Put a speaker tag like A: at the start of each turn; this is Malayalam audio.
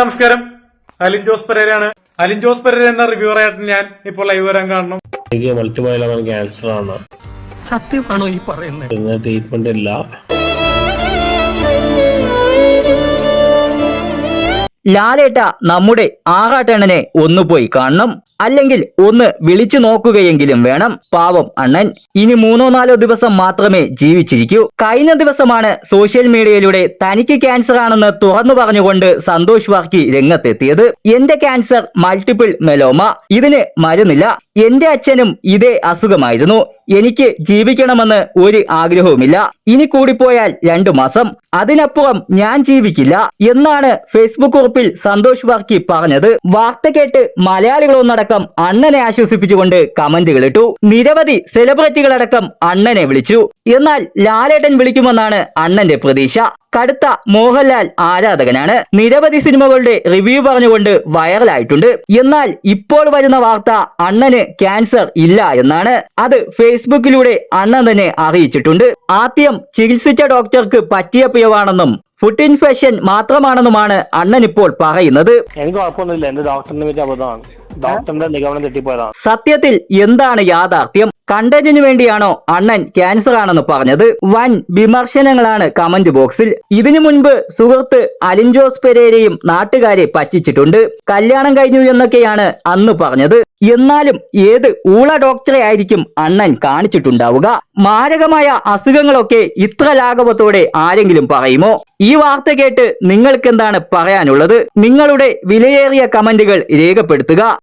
A: നമസ്കാരം. അലിൻ ജോസ് പെരേരാണ് അലിൻ ജോസ് പെരേര എന്ന റിവ്യൂറായിട്ട് ഞാൻ ഇപ്പോൾ ലൈവ് വരാൻ കാണണം
B: എനിക്ക് മൾട്ടിപ്പിൾ ലെവൽ ക്യാൻസർ ആണ്.
C: സത്യമാണോ ഈ പറയുന്നത്?
B: ട്രീറ്റ്മെന്റ് ഇല്ല.
D: ലാലേട്ട നമ്മുടെ ആറാട്ടണ്ണനെ ഒന്നു പോയി കാണണം. അല്ലെങ്കിൽ ഒന്ന് വിളിച്ചു നോക്കുകയെങ്കിലും വേണം. പാവം അണ്ണൻ. ഇനി മൂന്നോ നാലോ ദിവസം മാത്രമേ ജീവിച്ചിരിക്കൂ. കഴിഞ്ഞ ദിവസമാണ് സോഷ്യൽ മീഡിയയിലൂടെ തനിക്ക് ക്യാൻസർ ആണെന്ന് തുറന്നു പറഞ്ഞുകൊണ്ട് സന്തോഷ് വർക്കി രംഗത്തെത്തിയത്. എന്റെ ക്യാൻസർ മൾട്ടിപ്പിൾ മെലോമ ഇതിന് മരുന്നില്ല. എന്റെ അച്ഛനും ഇതേ അസുഖമായിരുന്നു. എനിക്ക് ജീവിക്കണമെന്ന് ഒരു ആഗ്രഹവുമില്ല. ഇനി കൂടിപ്പോയാൽ രണ്ടു മാസം. അതിനപ്പുറം ഞാൻ ജീവിക്കില്ല എന്നാണ് ഫേസ്ബുക്ക് കുറിപ്പിൽ സന്തോഷ് വർക്കി പറഞ്ഞത്. വാർത്ത കേട്ട് മലയാളികളൊന്നടക്കം അണ്ണനെ ആശ്വസിപ്പിച്ചുകൊണ്ട് കമന്റുകൾ ഇട്ടു. നിരവധി സെലിബ്രിറ്റികളടക്കം അണ്ണനെ വിളിച്ചു. എന്നാൽ ലാലേട്ടൻ വിളിക്കുമെന്നാണ് അണ്ണന്റെ പ്രതീക്ഷ. കടുത്ത മോഹൻലാൽ ആരാധകനാണ്? നിരവധി സിനിമകളുടെ റിവ്യൂ പറഞ്ഞുകൊണ്ട് വൈറലായിട്ടുണ്ട് എന്നാൽ ഇപ്പോൾ വരുന്ന വാർത്ത അണ്ണന് ക്യാൻസർ ഇല്ല എന്നാണ്. അത് ഫേസ്ബുക്കിലൂടെ അണ്ണൻ തന്നെ അറിയിച്ചിട്ടുണ്ട്. ആദ്യം ചികിത്സിച്ച ഡോക്ടർക്ക് പറ്റിയ പിഴവാണെന്നും ഫുഡ് ഇൻഫെക്ഷൻ മാത്രമാണെന്നുമാണ് അണ്ണൻ ഇപ്പോൾ പറയുന്നത്.
B: എനിക്ക് കുഴപ്പമൊന്നുമില്ല എന്റെ ഡോക്ടറിനെ വെച്ച് അബദ്ധമാണ്. ഡോക്ടറിന്റെ നിഗമനം തെറ്റിപ്പോയതാണ്
D: സത്യത്തിൽ എന്താണ് യാഥാർത്ഥ്യം? കണ്ടന്റിനു വേണ്ടിയാണോ അണ്ണൻ ക്യാൻസർ ആണെന്ന് പറഞ്ഞത്? വൻ വിമർശനങ്ങളാണ് കമന്റ് ബോക്സിൽ ഇതിനു മുൻപ് സുഹൃത്ത് അലിൻ ജോസ് പെരേരയും നാട്ടുകാരെ പറ്റിച്ചിട്ടുണ്ട്. കല്യാണം കഴിഞ്ഞു എന്നൊക്കെയാണ് അന്ന് പറഞ്ഞത്. എന്നാലും ഏത് ഊള ഡോക്ടറെ ആയിരിക്കും അണ്ണൻ കാണിച്ചിട്ടുണ്ടാവുക? മാരകമായ അസുഖങ്ങളൊക്കെ ഇത്ര ലാഘവത്തോടെ ആരെങ്കിലും പറയുമോ? ഈ വാർത്ത കേട്ട് നിങ്ങൾക്ക് എന്താണ് പറയാനുള്ളത്? നിങ്ങളുടെ വിലയേറിയ കമന്റുകൾ രേഖപ്പെടുത്തുക.